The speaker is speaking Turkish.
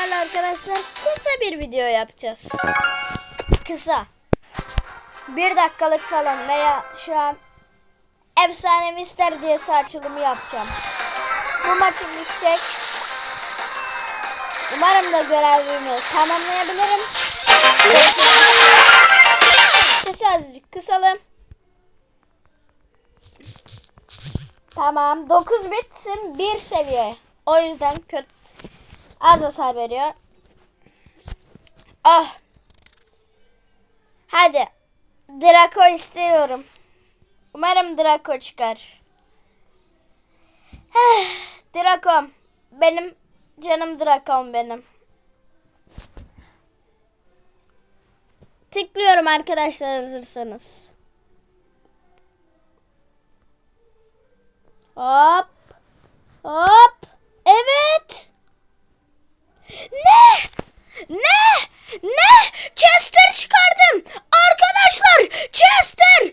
sizlerle arkadaşlar kısa bir video yapacağız. Kısa. Bir dakikalık falan veya şu an efsane mister diye açılımı yapacağım. Bu maçım bitecek. Umarım da görevimi tamamlayabilirim. Sesi azıcık kısalım. Tamam. 9 bitsin 1 seviye. O yüzden kötü az hasar veriyor. Ah. Hadi. Draco istiyorum. Umarım Draco çıkar. Draco'm. Benim canım Draco'm benim. Tıklıyorum arkadaşlar hazırsanız. Hop. Hop. Master!